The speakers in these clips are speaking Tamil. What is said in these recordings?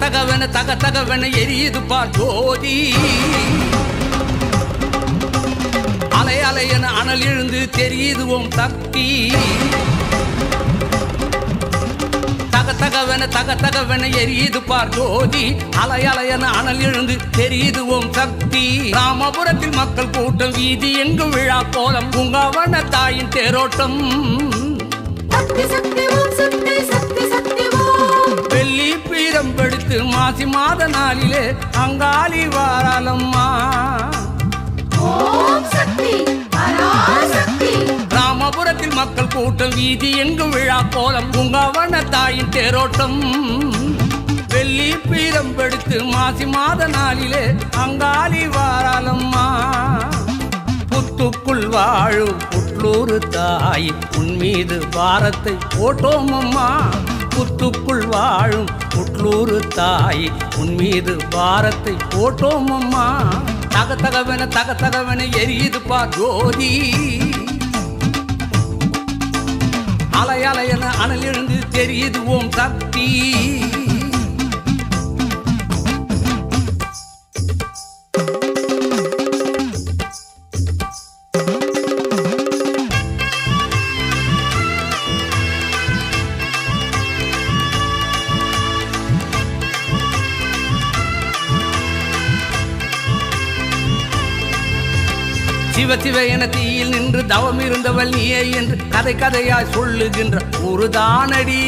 தகவென தக தகவென எரியுது பார் ஜோதி. அலை அலையென அனல் எழுந்து தெரியுது ஓம் சக்தி. தக தகவென தக தகவென எரியுது பார் ஜோதி. அலை அலையென அனல் எழுந்து தெரியுது ஓம் சக்தி. ராமபுரத்தில் மக்கள் கூட்டம் வீதி எங்கு விழா கோலம் பூங்காவன தாயின் தேரோட்டம். சக்தி சக்தி ஓம் சக்தி மாசி மாத நாளிலே அங்காளி வாராளம்மா. ராமபுரத்தில் மக்கள் கூட்டம் வீதி எங்கு விழா கோலம் பூங்காவன தாயின் தேரோட்டம். வெள்ளி பீரம் படுத்து மாசி மாத நாளிலே அங்காளி வாராளம்மா. புத்துக்குள் வாழும் புட்லூரு தாய் உன் மீது பாரத்தை போட்டோம் அம்மா. புத்துக்குள் வாழும் புட்லூர் தாய் உன் மீது பாரத்தை போட்டோம் அம்மா தக தகவன தக தகவென எரியுது பா ஜோதி. அலையலையன அனல் எழுந்து தெரியுது ஓம் சக்தி. சிவ சிவ என தீயில் நின்று தவம் இருந்தவள் நீயே என்று கதை கதையாய் சொல்லுகின்ற ஒரு தானடி.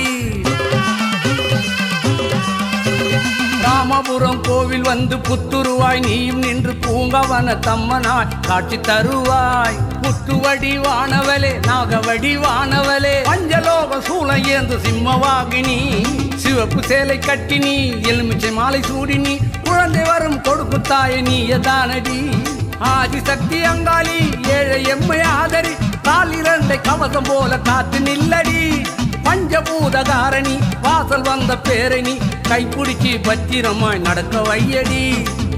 ராமபுரம் கோவில் வந்து புத்துருவாய் நீயும் நின்று பூங்கவன தம்மனாய் காட்சி தருவாய். புத்துவடி வானவலே நாகவடி வானவலே பஞ்சலோக சூளை ஏந்து சிம்மவாகினி. சிவப்பு சேலை கட்டினி எலுமிச்சை மாலை சூடினி குழந்தை வரும் கொடுக்கு தாய நீயதானடி ஆதிசக்தி அங்காளி ஏழை எம்மை ஆதரி கால் இரண்டை கவசம் போல காத்து நில்லடி. பஞ்சபூதகாரணி வாசல் வந்த பேரணி கைப்பிடிச்சி பத்திரமாய் நடக்க வையடி.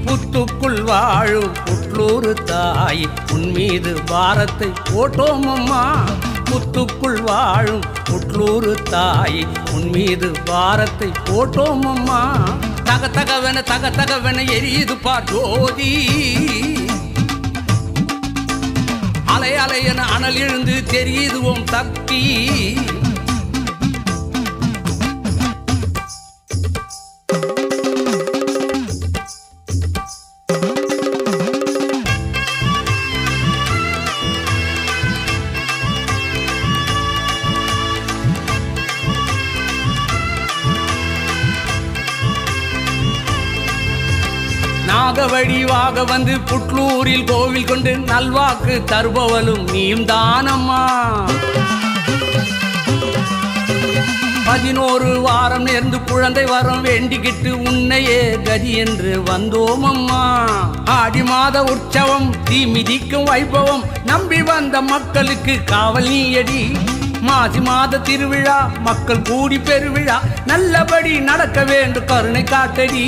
புத்துக்குள் வாழும் புட்லூரு தாய் உன்மீது பாரத்தை போட்டோமம்மா. புத்துக்குள் வாழும் புட்லூரு தாய் உன்மீது பாரத்தை போட்டோமம்மா. தக தகவென தக தகவென எரியுது பார் ஜோதி. அலை அலையென அனல் எழுந்து தெரியுதுவோம் தப்பி சக்தி நாகவடிவாக வந்து புட்லூரில் கோவில் கொண்டு நல்வாக்கு தருபவளும் நீயும் தானம்மா பதினோரு வாரம் நேர்ந்து குழந்தை வரம் வேண்டிக்கிட்டு உன்னையே கதி என்று வந்தோம் அம்மா ஆடி மாத உற்சவம் தீ மிதிக்கும் வைபவம் நம்பி வந்த மக்களுக்கு காவல் நீயடி. மாசி மாத திருவிழா மக்கள் கூடி பெருவிழா. நல்லபடி நடக்க வேண்டும் கருணை காட்டடி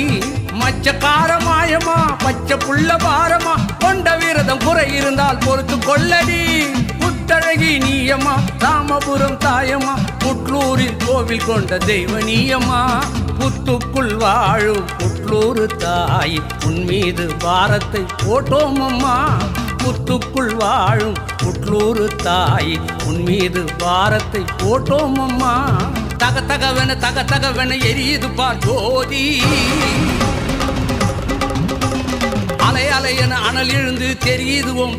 மச்சக்கார மாயமா பச்சை புள்ள பாரமா. கொண்ட விரதம் குறை இருந்தால் பொறுத்து கொள்ளடி. புத்தழகி நீயம்மா ராமபுரம் தாயம்மா. புட்லூரில் கோவில் கொண்ட தெய்வ நீயம்மா. புத்துக்குள் வாழும் புட்லூரு தாய் உன் மீது பாரத்தை போட்டோம் அம்மா புத்துக்குள் வாழும் புட்லூரு தாய் உன் மீது பாரத்தை போட்டோம் அம்மா தக தகவன தக தகவன எரியுது பார் ஜோதி. அலை அலையென அனல் எழுந்து தெரியுது ஓம்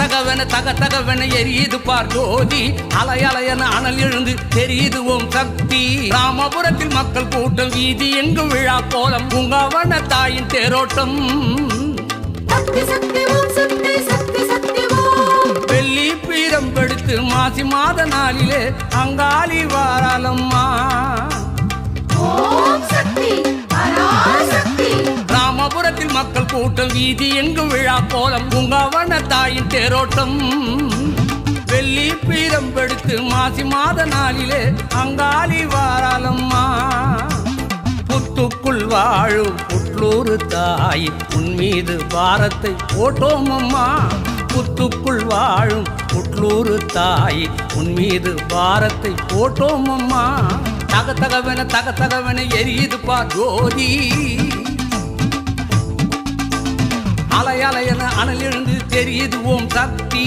தகவென தக தகவென எரியுது பார் ஜோதி. அலை அலையென அனல் எழுந்து தெரியுது ஓம் சக்தி. ராமபுரத்தில் மக்கள் கூட்டம் வீதி எங்கு விழா கோலம். பூங்காவன தாயின் தேரோட்டம். வெள்ளி பீரம் படுத்து மாசி மாத நாளிலே அங்காளி வாராளம்மா. கூட்டம் வீதி எங்கும் விழா கோலம் பூங்காவன தாயின் தேரோட்டம். வெள்ளி பீரம் பெடுத்து மாசி மாத நாளிலே அங்காளி வாராளம்மா. புத்துக்குள் வாழும் புட்லூரு தாய் உன் மீது பாரத்தை போட்டோமம்மா. புத்துக்குள் வாழும் புட்லூரு தாய் உன் மீது பாரத்தை போட்டோமம்மா. தக தகவன தக தகவன எரியுதுப்பா ஜோதி. அலை அலையன அனல் எழுந்து தெரியுது ஓம் சக்தி.